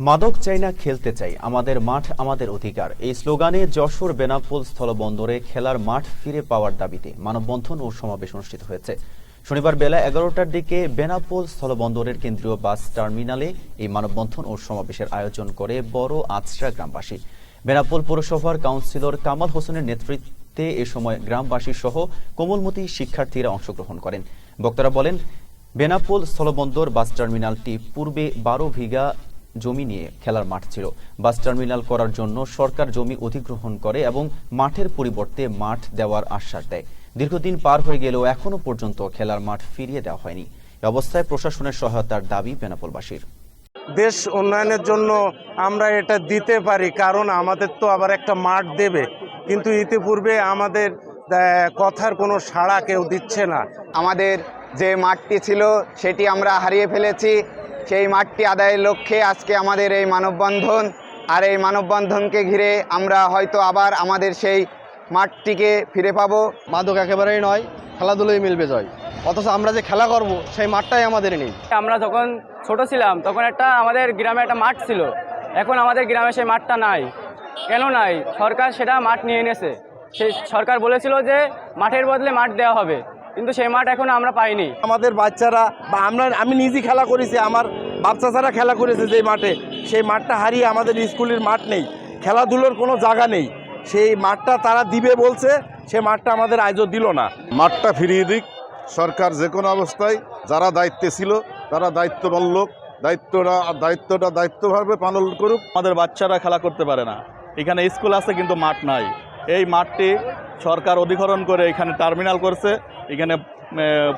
মাদক চাই না, খেলতে চাই। আমাদের মাঠ আমাদের অধিকার। এই স্লোগানে যশোর বেনাপোল স্থলবন্দরে খেলার মাঠ ফিরে পাওয়ার দাবিতে মানববন্ধন ও সমাবেশ অনুষ্ঠিত হয়েছে। শনিবার বেলা এগারোটার দিকে বেনাপোল স্থলবন্দরের কেন্দ্রীয় বাস টার্মিনালে এই মানববন্ধন ও সমাবেশের আয়োজন করে বড় আচরা গ্রামবাসী। বেনাপোল পৌরসভার কাউন্সিলর কামাল হোসেনের নেতৃত্বে এ সময় গ্রামবাসী সহ কোমলমতি শিক্ষার্থীরা অংশগ্রহণ করেন। বক্তারা বলেন, বেনাপোল স্থলবন্দর বাস টার্মিনালটি পূর্বে বারো বিঘা জমি নিয়ে খেলার মাঠ ছিল। বাস টার্মিনাল করার জন্য সরকার জমি অধিগ্রহণ করে এবং মাঠের পরিবর্তে মাঠ দেওয়ার আশ্বাস দেয়। দীর্ঘদিন পার হয়ে গেলেও এখনও পর্যন্ত খেলার মাঠ ফিরিয়ে দেওয়া হয়নি। এ অবস্থায় প্রশাসনের সহায়তার দাবি বেনাপোলবাসীর। দেশ উন্নয়নের জন্য আমরা এটা দিতে পারি কারণ আমাদের তো আবার একটা মাঠ দেবে। কিন্তু ইতিপূর্বে আমাদের কথার কোনো সাড়া কেউ দিচ্ছে না। আমাদের যে মাঠটি ছিল সেটি আমরা হারিয়ে ফেলেছি। সেই মাঠটি আদায়ের লক্ষ্যে আজকে আমাদের এই মানববন্ধন আর এই মানববন্ধনকে ঘিরে আমরা হয়তো আবার আমাদের সেই মাঠটিকে ফিরে পাবো। মাদক একেবারেই নয় খেলাধুলোই মিলবে জয়। অথচ আমরা যে খেলা করব সেই মাঠটাই আমাদের নেই। আমরা যখন ছোট ছিলাম তখন একটা আমাদের গ্রামে একটা মাঠ ছিল। এখন আমাদের গ্রামে সেই মাঠটা নাই। কেন নাই? সরকার সেটা মাঠ নিয়ে এনেছে। সেই সরকার বলেছিল যে মাঠের বদলে মাঠ দেওয়া হবে। কিন্তু সেই মাঠ এখন আমরা পাইনি। আমাদের বাচ্চারা বা আমরা আমি নিজে খেলা করেছি আমার বাচ্চারা খেলা করেছে যে মাঠে। সেই মাঠটা হারিয়ে আমাদের স্কুলের মাঠ নেই খেলাধুলোর কোনো জায়গা নেই। সেই মাঠটা তারা দিবে বলছে সে মাঠটা আমাদের আজও দিল না। মাঠটা ফিরিয়ে দিক সরকার যে কোনো অবস্থায় যারা দায়িত্বে ছিল তারা দায়িত্ববান লোক দায়িত্বটা দায়িত্বটা দায়িত্বভাবে পালন করুক। আমাদের বাচ্চারা খেলা করতে পারে না। এখানে স্কুল আছে কিন্তু মাঠ নাই। এই মাঠটি সরকার অধিকরণ করে এখানে টার্মিনাল করছে, এখানে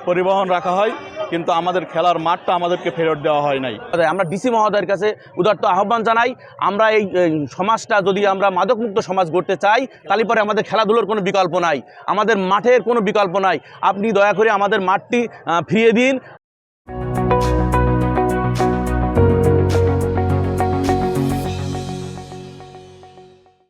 পরিবহন রাখা হয়, কিন্তু আমাদের খেলার মাঠটা আমাদেরকে ফেরত দেওয়া হয় নাই। আমরা ডিসি মহোদয়ের কাছে উদার্ত আহ্বান জানাই, আমরা এই সমাজটা যদি আমরা মাদকমুক্ত সমাজ গড়তে চাই, তাহলে পরে আমাদের খেলাধুলোর কোনো বিকল্প নাই, আমাদের মাঠের কোনো বিকল্প নাই। আপনি দয়া করে আমাদের মাঠটি ফিরিয়ে দিন।